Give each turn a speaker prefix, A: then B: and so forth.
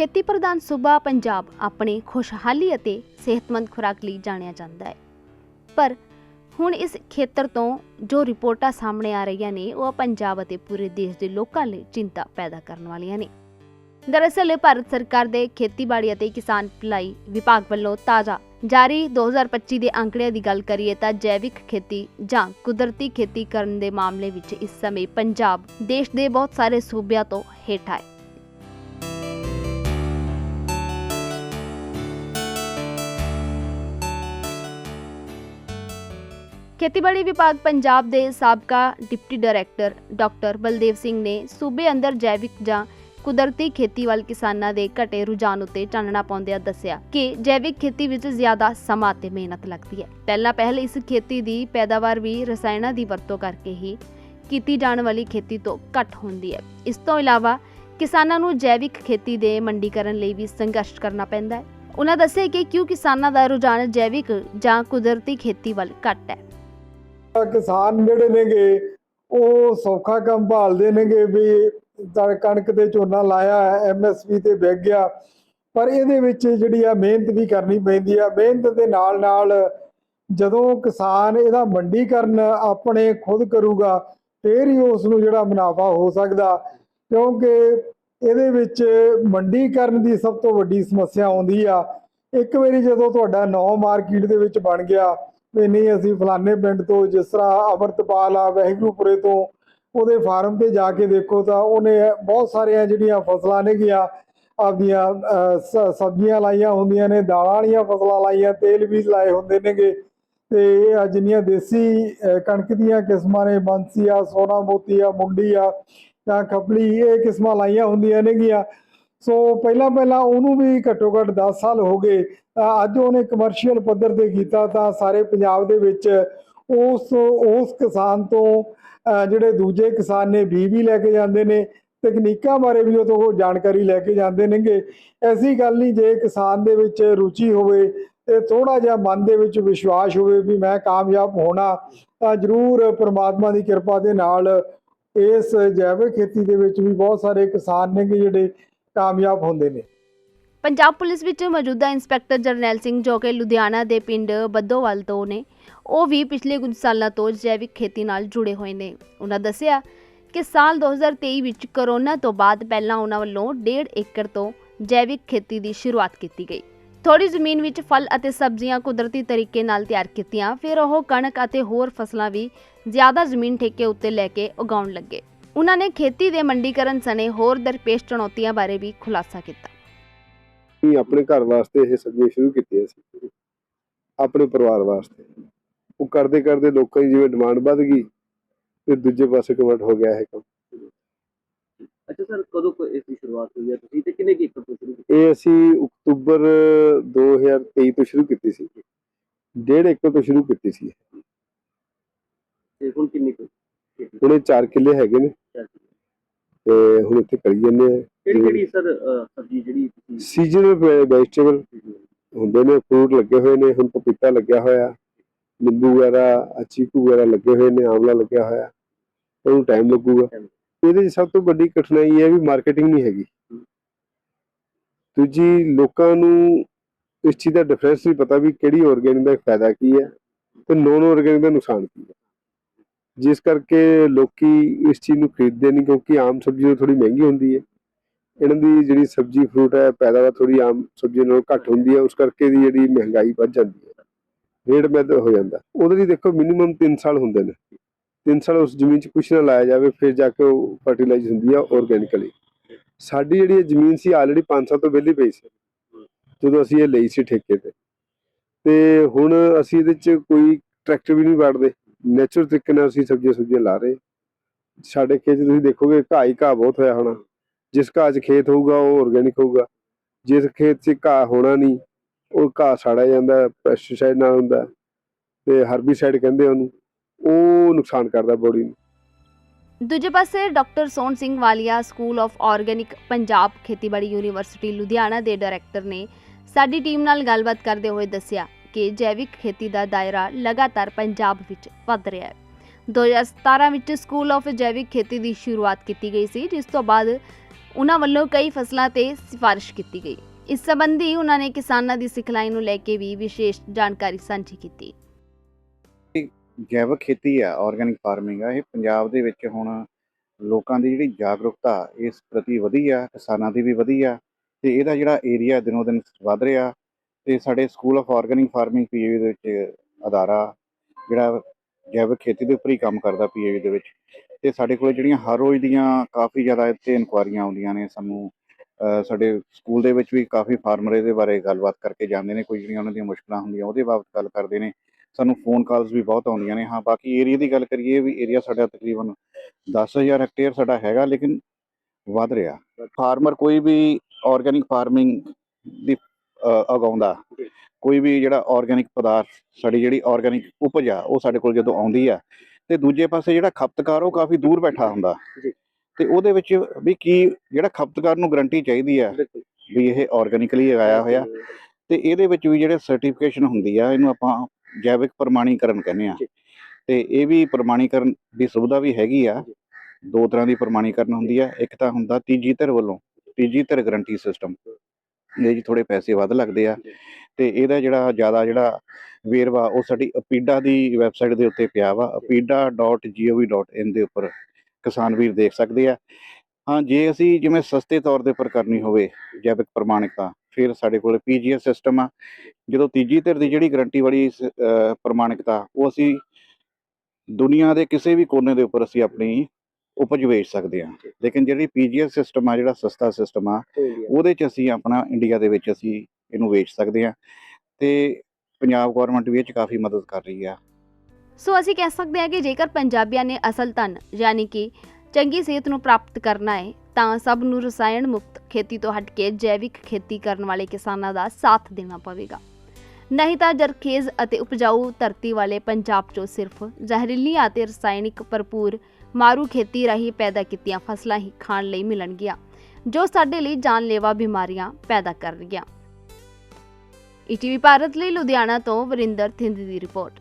A: ਖੇਤੀ ਪ੍ਰਧਾਨ ਸੂਬਾ ਪੰਜਾਬ ਆਪਣੇ ਖੁਸ਼ਹਾਲੀ ਅਤੇ ਸਿਹਤਮੰਦ ਖੁਰਾਕ ਲਈ ਜਾਣਿਆ ਜਾਂਦਾ ਹੈ। ਪਰ ਹੁਣ ਇਸ ਖੇਤਰ ਤੋਂ ਜੋ ਰਿਪੋਰਟਾਂ ਸਾਹਮਣੇ ਆ ਰਹੀਆਂ ਨੇ, ਉਹ ਪੰਜਾਬ ਅਤੇ ਪੂਰੇ ਦੇਸ਼ ਦੇ ਲੋਕਾਂ ਲਈ ਚਿੰਤਾ ਪੈਦਾ ਕਰਨ ਵਾਲੀਆਂ ਨੇ। ਦਰਅਸਲ, ਭਾਰਤ ਸਰਕਾਰ ਦੇ ਖੇਤੀਬਾੜੀ ਅਤੇ ਕਿਸਾਨ ਭਲਾਈ ਵਿਭਾਗ ਵੱਲੋਂ ਤਾਜ਼ਾ, ਜਾਰੀ 2025 ਦੇ ਅੰਕੜਿਆਂ ਦੀ ਗੱਲ ਕਰੀਏ ਤਾਂ ਜੈਵਿਕ ਖੇਤੀ ਜਾਂ ਕੁਦਰਤੀ ਖੇਤੀ ਕਰਨ ਦੇ ਮਾਮਲੇ ਵਿੱਚ ਇਸ ਸਮੇਂ ਪੰਜਾਬ ਦੇਸ਼ ਦੇ ਬਹੁਤ ਸਾਰੇ ਸੂਬਿਆਂ ਤੋਂ ਹੇਠਾਂ ਹੈ ਖੇਤੀਬਾੜੀ ਵਿਭਾਗ ਪੰਜਾਬ ਦੇ ਸਾਬਕਾ deputy director doctor Baldev Singh ਨੇ ਸੂਬੇ ਅੰਦਰ ਜੈਵਿਕ ਜਾਂ ਕੁਦਰਤੀ ਖੇਤੀ ਵੱਲ ਕਿਸਾਨਾਂ ਦੇ ਘਟੇ ਰੁਝਾਨ ਉੱਤੇ ਚਾਨਣਾ ਪਾਉਂਦਿਆਂ ਦੱਸਿਆ ਕਿ ਜੈਵਿਕ ਖੇਤੀ ਵਿੱਚ ਜ਼ਿਆਦਾ ਸਮਾਂ ਤੇ ਮਿਹਨਤ ਲੱਗਦੀ ਹੈ। ਪਹਿਲਾਂ ਪਹਿਲ ਇਸ ਖੇਤੀ ਦੀ ਪੈਦਾਵਾਰ ਵੀ ਰਸਾਇਣਾਂ ਦੀ ਵਰਤੋਂ ਕਰਕੇ ਹੀ ਕੀਤੀ ਜਾਣ ਵਾਲੀ ਖੇਤੀ ਤੋਂ ਘੱਟ ਹੁੰਦੀ ਹੈ। ਇਸ ਤੋਂ ਇਲਾਵਾ ਕਿਸਾਨਾਂ ਨੂੰ ਜੈਵਿਕ ਖੇਤੀ ਦੇ ਮੰਡੀਕਰਨ ਲਈ ਵੀ ਸੰਘਰਸ਼ ਕਰਨਾ ਪੈਂਦਾ ਹੈ। ਉਹਨਾਂ ਦੱਸਿਆ ਕਿ ਕਿਉਂ ਕਿਸਾਨਾਂ ਦਾ ਰੁਝਾਨ ਜੈਵਿਕ ਜਾਂ ਕੁਦਰਤੀ ਖੇਤੀ ਵੱਲ ਘੱਟ ਹੈ।
B: ਕਿਸਾਨ ਜਿਹੜੇ ਨੇਗੇ, ਉਹ ਸੌਖਾ ਕੰਮ ਭਾਲਦੇ ਨੇਗੇ ਵੀ ਕਣਕ ਤੇ ਝੋਨਾ ਲਾਇਆ ਐਮਐਸਪੀ ਤੇ ਵਿਕ ਗਿਆ। ਪਰ ਇਹਦੇ ਵਿੱਚ ਜਿਹੜੀ ਆ ਮਿਹਨਤ ਵੀ ਕਰਨੀ ਪੈਂਦੀ ਆ। ਮਿਹਨਤ ਦੇ ਨਾਲ ਨਾਲ ਜਦੋਂ ਕਿਸਾਨ ਇਹਦਾ ਮੰਡੀਕਰਨ ਆਪਣੇ ਖੁਦ ਕਰੂਗਾ, ਫੇਰ ਹੀ ਉਸ ਨੂੰ ਜਿਹੜਾ ਮੁਨਾਫਾ ਹੋ ਸਕਦਾ। ਕਿਉਂਕਿ ਇਹਦੇ ਵਿੱਚ ਮੰਡੀਕਰਨ ਦੀ ਸਭ ਤੋਂ ਵੱਡੀ ਸਮੱਸਿਆ ਆਉਂਦੀ ਆ। ਇੱਕ ਵਾਰੀ ਜਦੋਂ ਤੁਹਾਡਾ ਨੌ ਮਾਰਕੀਟ ਦੇ ਵਿੱਚ ਬਣ ਗਿਆ ਵੀ ਨਹੀਂ, ਅਸੀਂ ਫਲਾਣੇ ਪਿੰਡ ਤੋਂ ਜਿਸ ਤਰ੍ਹਾਂ ਅਮਰਤਪਾਲ ਆ ਵਹਿਗੁਰੂਪੁਰੇ ਤੋਂ ਉਹਦੇ ਫਾਰਮ ਤੇ ਜਾ ਕੇ ਦੇਖੋ ਤਾਂ ਉਹਨੇ ਬਹੁਤ ਸਾਰੀਆਂ ਜਿਹੜੀਆਂ ਫਸਲਾਂ ਨੇਗੀਆਂ ਆਪਦੀਆਂ ਸ- ਸਬਜ਼ੀਆਂ ਲਾਈਆਂ ਹੁੰਦੀਆਂ ਨੇ, ਦਾਲਾਂ ਵਾਲੀਆਂ ਫਸਲਾਂ ਲਾਈਆਂ, ਤੇਲ ਬੀਜ ਲਾਏ ਹੁੰਦੇ ਨੇਗੇ। ਤੇ ਜਿੰਨੀਆਂ ਦੇਸੀ ਕਣਕ ਦੀਆਂ ਕਿਸਮਾਂ ਨੇ, ਬੰਸੀ ਆ, ਸੋਨਾ ਮੋਤੀ ਆ, ਮੁੰਡੀ ਆ, ਜਾਂ ਖਪਲੀ, ਇਹ ਕਿਸਮਾਂ ਲਾਈਆਂ ਹੁੰਦੀਆਂ ਨੇਗੀਆਂ ਸੋ ਪਹਿਲਾਂ ਪਹਿਲਾਂ ਉਹਨੂੰ ਵੀ ਘੱਟੋ ਘੱਟ 10 ਸਾਲ ਹੋ ਗਏ, ਤਾਂ ਅੱਜ ਉਹਨੇ ਕਮਰਸ਼ੀਅਲ ਪੱਧਰ ਤੇ ਕੀਤਾ ਤਾਂ ਸਾਰੇ ਪੰਜਾਬ ਦੇ ਵਿੱਚ ਉਸ ਉਸ ਕਿਸਾਨ ਤੋਂ ਜਿਹੜੇ ਦੂਜੇ ਕਿਸਾਨ ਨੇ ਬੀ ਵੀ ਲੈ ਕੇ ਜਾਂਦੇ ਨੇ, ਤਕਨੀਕਾਂ ਬਾਰੇ ਵੀ ਉਹ ਤੋਂ ਜਾਣਕਾਰੀ ਲੈ ਕੇ ਜਾਂਦੇ ਨੇਗੇ। ਐਸੀ ਗੱਲ ਨਹੀਂ ਜੇ ਕਿਸਾਨ ਦੇ ਵਿੱਚ ਰੁਚੀ ਹੋਵੇ ਤੇ ਥੋੜਾ ਜਿਹਾ ਮਨ ਦੇ ਵਿੱਚ ਵਿਸ਼ਵਾਸ ਹੋਵੇ ਵੀ ਮੈਂ ਕਾਮਯਾਬ ਹੋਣਾ, ਤਾਂ ਜ਼ਰੂਰ ਪ੍ਰਮਾਤਮਾ ਦੀ ਕਿਰਪਾ ਦੇ ਨਾਲ ਇਸ ਜੈਵਿਕ ਖੇਤੀ ਦੇ ਵਿੱਚ ਵੀ ਬਹੁਤ ਸਾਰੇ ਕਿਸਾਨ ਨੇ ਜਿਹੜੇ ਕਾਮਯਾਬ ਹੁੰਦੇ ਨੇ।
A: ਪੰਜਾਬ ਪੁਲਿਸ ਵਿੱਚ ਮੌਜੂਦਾ ਇੰਸਪੈਕਟਰ ਜਰਨੈਲ ਸਿੰਘ ਜੋ ਕਿ ਲੁਧਿਆਣਾ ਦੇ ਪਿੰਡ ਬੱਦੋਵਾਲ ਤੋਂ ਨੇ, ਉਹ ਵੀ ਪਿਛਲੇ ਕੁਝ ਸਾਲਾਂ ਤੋਂ ਜੈਵਿਕ ਖੇਤੀ ਨਾਲ ਜੁੜੇ ਹੋਏ ਨੇ। ਉਹਨਾਂ ਦੱਸਿਆ ਕਿ ਸਾਲ 2023 ਵਿੱਚ ਕਰੋਨਾ ਤੋਂ ਬਾਅਦ ਪਹਿਲਾਂ ਉਹਨਾਂ ਵੱਲੋਂ 1.5 ਏਕੜ ਤੋਂ ਜੈਵਿਕ ਖੇਤੀ ਦੀ ਸ਼ੁਰੂਆਤ ਕੀਤੀ ਗਈ। ਥੋੜੀ ਜ਼ਮੀਨ ਵਿੱਚ ਫਲ ਅਤੇ ਸਬਜ਼ੀਆਂ ਕੁਦਰਤੀ ਤਰੀਕੇ ਨਾਲ ਤਿਆਰ ਕੀਤੀਆਂ, ਫਿਰ ਉਹ ਕਣਕ ਅਤੇ ਹੋਰ ਫਸਲਾਂ ਵੀ ਜ਼ਿਆਦਾ ਜ਼ਮੀਨ ਠੇਕੇ ਉੱਤੇ ਲੈ ਕੇ ਉਗਾਉਣ ਲੱਗੇ। ਉਹਨਾਂ ਨੇ ਖੇਤੀ ਦੇ ਮੰਡੀਕਰਨ ਸਣੇ ਹੋਰ ਦਰਪੇਸ਼ ਚੁਣੌਤੀਆਂ ਬਾਰੇ ਵੀ ਖੁਲਾਸਾ ਕੀਤਾ।
C: ਅਸੀਂ ਆਪਣੇ ਘਰ ਵਾਸਤੇ ਇਹ ਸਬਜ਼ੀਆਂ ਸ਼ੁਰੂ ਕੀਤੀਆਂ ਸੀ। ਆਪਣੇ ਪਰਿਵਾਰ ਵਾਸਤੇ। ਉਹ ਕਰਦੇ ਕਰਦੇ ਲੋਕਾਂ ਦੀ ਜਿਵੇਂ ਡਿਮਾਂਡ ਵੱਧ ਗਈ ਤੇ ਦੂਜੇ ਪਾਸੇ ਕਨਵਰਟ ਹੋ ਗਿਆ ਇਹ ਕੰਮ।
D: ਅੱਛਾ ਸਰ ਕਦੋਂ ਕੋ ਇਸ ਦੀ ਸ਼ੁਰੂਆਤ ਹੋਈ ਹੈ? ਤੁਸੀਂ ਤੇ ਕਿੰਨੇ ਕੁ ਤੋਂ ਸ਼ੁਰੂ ਕੀਤੀ?
C: ਇਹ ਅਸੀਂ ਅਕਤੂਬਰ 2023 ਤੋਂ ਸ਼ੁਰੂ ਕੀਤੀ ਸੀ। ਡੇਢ ਏਕੜ ਤੋਂ ਸ਼ੁਰੂ ਕੀਤੀ ਸੀ।
D: ਤੇ ਹੁਣ ਕਿੰਨੀ ਕੁ
C: ਹੁਣੇ 4 ਕਿੱਲੇ ਹੈਗੇ ਨੇ।
D: ਹੈ?
C: ਤੇ ਹੁਣ ਇੱਥੇ ਕਰੀ ਜਾਂਦੇ ਆ।
D: ਕਿਹੜੀ ਕਿਹੜੀ ਸਰ ਸਬਜ਼ੀ ਜਿਹੜੀ ਤੁਸੀਂ
C: ਸੀਜ਼ਨਲ ਵੈਜੀਟੇਬਲ ਹੁੰਦੇ ਨੇ ਫਰੂਟ ਲੱਗੇ ਹੋਏ ਨੇ ਹੁਣ ਪਪੀਤਾ ਲੱਗਿਆ ਹੋਇਆ ਨਿੰਬੂ ਵਗੈਰਾ ਚੀਕੂ ਵਗੈਰਾ ਲੱਗੇ ਹੋਏ ਨੇ ਆਮਲਾ ਲੱਗਿਆ ਹੋਇਆ ਉਹਨੂੰ ਟਾਈਮ ਲੱਗੂਗਾ। ਇਹਦੇ ਸਭ ਤੋਂ ਵੱਡੀ ਕਠਿਨਾਈ ਇਹ ਹੈ ਵੀ ਮਾਰਕੀਟਿੰਗ ਨਹੀਂ ਹੈਗੀ। ਦੂਜੀ ਲੋਕਾਂ ਨੂੰ ਇਸ ਚੀਜ਼ ਦਾ ਡਿਫਰੈਂਸ ਨਹੀਂ ਪਤਾ ਵੀ ਕਿਹੜੀ ਆਰਗੈਨਿਕ ਦਾ ਫਾਇਦਾ ਕੀ ਹੈ ਤੇ ਨੋਨ ਆਰਗੈਨਿਕ ਦਾ ਨੁਕਸਾਨ ਕੀ ਹੈ। ਜਿਸ ਕਰਕੇ ਲੋਕੀ ਇਸ ਚੀਜ਼ ਨੂੰ ਖਰੀਦਦੇ ਨਹੀਂ ਕਿਉਂਕਿ ਆਮ ਸਬਜ਼ੀ ਥੋੜੀ ਮਹਿੰਗੀ ਹੁੰਦੀ ਹੈ। ਇਹਨਾਂ ਦੀ ਜਿਹੜੀ ਸਬਜ਼ੀ ਫਰੂਟ ਹੈ, ਪੈਦਾਵਾਰ ਥੋੜੀ ਆਮ ਸਬਜ਼ੀ ਨਾਲੋਂ ਘੱਟ ਹੁੰਦੀ ਹੈ, ਉਸ ਕਰਕੇ ਦੀ ਜਿਹੜੀ ਮਹਿੰਗਾਈ ਵੱਧ ਜਾਂਦੀ ਹੈ। ਰੇਟ ਮੈਦ ਹੋ ਜਾਂਦਾ। ਉਹਦੇ ਲਈ ਦੇਖੋ ਮਿਨੀਮਮ 3 ਸਾਲ ਹੁੰਦੇ ਨੇ। 3 ਸਾਲ ਉਸ ਜ਼ਮੀਨ 'ਚ ਕੁਛ ਨਾ ਲਾਇਆ ਜਾਵੇ, ਫਿਰ ਜਾ ਕੇ ਉਹ ਫਰਟੀਲਾਈਜ਼ ਹੁੰਦੀ ਆ ਆਰਗੈਨਿਕਲੀ ਸਾਡੀ ਜਿਹੜੀ ਇਹ ਜ਼ਮੀਨ ਸੀ ਆਲਰੇਡੀ 5 ਸਾਲ ਤੋਂ ਵਿਹਲੀ ਪਈ ਸੀ, ਜਦੋਂ ਅਸੀਂ ਇਹ ਲਈ ਸੀ ਠੇਕੇ ਤੇ। ਤੇ ਹੁਣ ਅਸੀਂ ਇਹਦੇ 'ਚ ਕੋਈ ਟਰੈਕਟਰ ਵੀ ਨਹੀਂ ਵੜਦੇ। ਨੇਚਰ ਤਰੀਕੇ ਨਾਲ ਅਸੀਂ ਸਬਜ਼ੀਆਂ ਸੁਬਜ਼ੀਆਂ ਲਾ ਰਹੇ। ਸਾਡੇ ਖੇਤ ਤੁਸੀਂ ਦੇਖੋਗੇ ਘਾਹ ਹੀ ਘਾਹ ਬਹੁਤ ਹੋਇਆ ਹੋਣਾ। ਜਿਸ ਘਾਹ 'ਚ ਖੇਤ ਹੋਊਗਾ, ਉਹ ਆਰਗੈਨਿਕ ਹੋਊਗਾ। ਜਿਸ ਖੇਤ 'ਚ ਘਾਹ ਹੋਣਾ ਨਹੀਂ, ਉਹ ਘਾਹ ਸਾੜਿਆ ਜਾਂਦਾ ਪੈਸਟੀਸਾਈਡ ਨਾਲ ਹੁੰਦਾ ਤੇ ਹਰਬੀਸਾਈਡ ਕਹਿੰਦੇ ਉਹਨੂੰ। ਉਹ ਨੁਕਸਾਨ ਕਰਦਾ ਬੋਡੀ ਨੂੰ।
A: ਦੂਜੇ ਪਾਸੇ doctor Sohan Singh Walia school of organic Punjab ਖੇਤੀਬਾੜੀ ਯੂਨੀਵਰਸਿਟੀ ਲੁਧਿਆਣਾ ਦੇ ਡਾਇਰੈਕਟਰ ਨੇ ਸਾਡੀ ਟੀਮ ਨਾਲ ਗੱਲਬਾਤ ਕਰਦੇ ਹੋਏ ਦੱਸਿਆ ਕਿ ਜੈਵਿਕ ਖੇਤੀ ਦਾ ਦਾਇਰਾ ਲਗਾਤਾਰ ਪੰਜਾਬ ਵਿੱਚ ਵੱਧ ਰਿਹਾ ਹੈ। 2017 ਵਿੱਚ ਸਕੂਲ ਆਫ ਜੈਵਿਕ ਖੇਤੀ ਦੀ ਸ਼ੁਰੂਆਤ ਕੀਤੀ ਗਈ ਸੀ, ਜਿਸ ਤੋਂ ਬਾਅਦ ਉਹਨਾਂ ਵੱਲੋਂ ਕਈ ਫਸਲਾਂ ਤੇ ਸਿਫਾਰਿਸ਼ ਕੀਤੀ ਗਈ। ਇਸ ਸੰਬੰਧੀ ਉਹਨਾਂ ਨੇ ਕਿਸਾਨਾਂ ਦੀ ਸਿਖਲਾਈ ਨੂੰ ਲੈ ਕੇ ਵੀ ਵਿਸ਼ੇਸ਼ ਜਾਣਕਾਰੀ ਸਾਂਝੀ ਕੀਤੀ।
E: ਜੈਵਿਕ ਖੇਤੀ ਆ ਆਰਗੈਨਿਕ ਫਾਰਮਿੰਗ ਆ, ਇਹ ਪੰਜਾਬ ਦੇ ਵਿੱਚ ਹੁਣ ਲੋਕਾਂ ਦੀ ਜਿਹੜੀ ਜਾਗਰੂਕਤਾ ਇਸ ਪ੍ਰਤੀ ਵਧੀ ਆ, ਕਿਸਾਨਾਂ ਦੀ ਵੀ ਵਧੀ ਆ, ਤੇ ਇਹਦਾ ਜਿਹੜਾ ਏਰੀਆ ਦਿਨੋ ਦਿਨ ਵੱਧ ਰਿਹਾ। ਤੇ ਸਾਡੇ school of organic farming PAU ਦੇ ਵਿੱਚ ਅਦਾਰਾ ਜਿਹੜਾ ਜੈਵਿਕ ਖੇਤੀ ਦੇ ਉੱਪਰ ਹੀ ਕੰਮ ਕਰਦਾ ਪੀਏਯੂ ਦੇ ਵਿੱਚ। ਤੇ ਸਾਡੇ ਕੋਲ ਜਿਹੜੀਆਂ ਹਰ ਰੋਜ਼ ਦੀਆਂ ਕਾਫੀ ਜ਼ਿਆਦਾ ਇੱਥੇ ਇਨਕੁਆਰੀਆਂ ਆਉਂਦੀਆਂ ਨੇ, ਸਾਨੂੰ ਸਾਡੇ ਸਕੂਲ ਦੇ ਵਿੱਚ ਵੀ ਕਾਫੀ ਫਾਰਮਰ ਇਹਦੇ ਬਾਰੇ ਗੱਲਬਾਤ ਕਰਕੇ ਜਾਂਦੇ ਨੇ, ਕੋਈ ਜਿਹੜੀਆਂ ਉਹਨਾਂ ਦੀਆਂ ਮੁਸ਼ਕਲਾਂ ਹੁੰਦੀਆਂ ਉਹਦੇ ਬਾਬਤ ਗੱਲ ਕਰਦੇ ਨੇ। ਸਾਨੂੰ ਫੋਨ ਕਾਲਸ ਵੀ ਬਹੁਤ ਆਉਂਦੀਆਂ ਨੇ। ਹਾਂ, ਬਾਕੀ ਏਰੀਆ ਦੀ ਗੱਲ ਕਰੀਏ ਵੀ ਏਰੀਆ ਸਾਡਾ ਤਕਰੀਬਨ 10000 ਹੈਕਟੇਅਰ ਸਾਡਾ ਹੈਗਾ, ਲੇਕਿਨ ਵੱਧ ਰਿਹਾ। ਫਾਰਮਰ ਕੋਈ ਵੀ ਆਰਗੈਨਿਕ ਫਾਰਮਿੰਗ ਦੀ ਉਗਾਉਂਦਾ। ਕੋਈ ਵੀ ਜਿਹੜਾ ਆਰਗੈਨਿਕ ਪਦਾਰਥ ਸਾਡੀ ਜਿਹੜੀ ਆਰਗੈਨਿਕ ਉਪਜ ਆ ਉਹ ਸਾਡੇ ਕੋਲ ਜਦੋਂ ਆਉਂਦੀ ਆ ਤੇ ਦੂਜੇ ਪਾਸੇ ਜਿਹੜਾ ਖਪਤਕਾਰ ਉਹ ਕਾਫੀ ਦੂਰ ਬੈਠਾ ਹੁੰਦਾ। ਤੇ ਉਹਦੇ ਵਿੱਚ ਵੀ ਕੀ ਜਿਹੜਾ ਖਪਤਕਾਰ ਨੂੰ ਗਰੰਟੀ ਚਾਹੀਦੀ ਆ ਵੀ ਇਹ ਆਰਗੈਨਿਕਲੀ ਉਗਾਇਆ ਹੋਇਆ। ਤੇ ਇਹਦੇ ਵਿੱਚ ਵੀ ਜਿਹੜੇ ਸਰਟੀਫਿਕੇਸ਼ਨ ਹੁੰਦੀ ਆ ਇਹਨੂੰ ਆਪਾਂ ਜੈਵਿਕ ਪ੍ਰਮਾਣੀਕਰਨ ਕਹਿੰਦੇ ਆ। ਤੇ ਇਹ ਵੀ ਪ੍ਰਮਾਣੀਕਰਨ ਦੀ ਸੁਵਿਧਾ ਵੀ ਹੈਗੀ ਆ। ਦੋ ਤਰ੍ਹਾਂ ਦੀ ਪ੍ਰਮਾਣੀਕਰਨ ਹੁੰਦੀ ਆ। ਇੱਕ ਤਾਂ ਹੁੰਦਾ ਤੀਜੀ ਧਿਰ ਵੱਲੋਂ ਤੀਜੀ ਧਿਰ ਗਰੰਟੀ ਸਿਸਟਮ ਇਹ ਜੀ ਥੋੜੇ ਪੈਸੇ ਵੱਧ ਲੱਗਦੇ ਆ। ਤੇ ਇਹਦਾ ਜਿਹੜਾ ਜ਼ਿਆਦਾ ਜਿਹੜਾ ਵੇਰਵਾ ਉਹ ਸਾਡੀ ਅਪੀਡਾ ਦੀ ਵੈਬਸਾਈਟ ਦੇ ਉੱਤੇ ਪਿਆ ਵਾ। apida.gov.in ਦੇ ਉੱਪਰ ਕਿਸਾਨ ਵੀਰ ਦੇਖ ਸਕਦੇ ਆ। ਹਾਂ ਜੇ ਅਸੀਂ ਜਿਵੇਂ ਸਸਤੇ ਤੌਰ ਦੇ ਉੱਪਰ ਕਰਨੀ ਹੋਵੇ ਜੈਵਿਕ ਪ੍ਰਮਾਣਿਕਤਾ ਫਿਰ ਸਾਡੇ ਕੋਲ ਪੀਜੀਐਸ ਸਿਸਟਮ ਆ। ਜਦੋਂ ਤੀਜੀ ਧਿਰ ਦੀ ਜਿਹੜੀ ਗਰੰਟੀ ਵਾਲੀ ਪ੍ਰਮਾਣਿਕਤਾ ਉਹ ਅਸੀਂ ਦੁਨੀਆ ਦੇ ਕਿਸੇ ਵੀ ਕੋਨੇ ਦੇ ਉੱਪਰ ਅਸੀਂ ਆਪਣੀ ਉਪਜ ਵੇਚ ਸਕਦੇ ਹਾਂ। ਲੇਕਿਨ ਜਿਹੜੀ ਪੀਜੀਐਸ ਸਿਸਟਮ ਆ ਜਿਹੜਾ ਸਸਤਾ ਸਿਸਟਮ ਆ ਉਹਦੇ ਚ ਅਸੀਂ ਆਪਣਾ ਇੰਡੀਆ ਦੇ ਵਿੱਚ ਅਸੀਂ ਇਹਨੂੰ ਵੇਚ ਸਕਦੇ ਹਾਂ ਤੇ ਪੰਜਾਬ ਗਵਰਨਮੈਂਟ ਵੀ ਇਹ ਚ ਕਾਫੀ ਮਦਦ ਕਰ ਰਹੀ ਆ।
A: ਸੋ ਅਸੀਂ ਕਹਿ ਸਕਦੇ ਹਾਂ ਕਿ ਜੇਕਰ ਪੰਜਾਬੀਆਂ ਨੇ ਅਸਲ ਧਨ ਯਾਨੀ ਕਿ ਚੰਗੀ ਸਿਹਤ ਨੂੰ ਪ੍ਰਾਪਤ ਕਰਨਾ ਹੈ ਤਾਂ ਸਭ ਨੂੰ ਰਸਾਇਣ ਮੁਕਤ ਖੇਤੀ ਤੋਂ ਹਟ ਕੇ ਜੈਵਿਕ ਖੇਤੀ ਕਰਨ ਵਾਲੇ ਕਿਸਾਨਾਂ ਦਾ ਸਾਥ ਦੇਣਾ ਪਵੇਗਾ। ਨਹੀਂ ਤਾਂ ਜਰਖੇਜ਼ ਅਤੇ ਉਪਜਾਊ ਧਰਤੀ ਵਾਲੇ ਪੰਜਾਬ 'ਚੋਂ ਸਿਰਫ ਜ਼ਹਿਰੀਲੀਆਂ ਅਤੇ ਰਸਾਇਣਿਕ ਭਰਪੂਰ ਮਾਰੂ ਖੇਤੀ ਰਾਹੀਂ ਪੈਦਾ ਕੀਤੀਆਂ ਫਸਲਾਂ ਹੀ ਖਾਣ ਲਈ ਮਿਲਣਗੀਆਂ, ਜੋ ਸਾਡੇ ਲਈ ਜਾਨਲੇਵਾ ਬਿਮਾਰੀਆਂ ਪੈਦਾ ਕਰਨਗੀਆਂ। ਈਟੀਵੀ ਭਾਰਤ ਲਈ ਲੁਧਿਆਣਾ ਤੋਂ ਵਰਿੰਦਰ ਥਿੰਦ ਦੀ ਰਿਪੋਰਟ।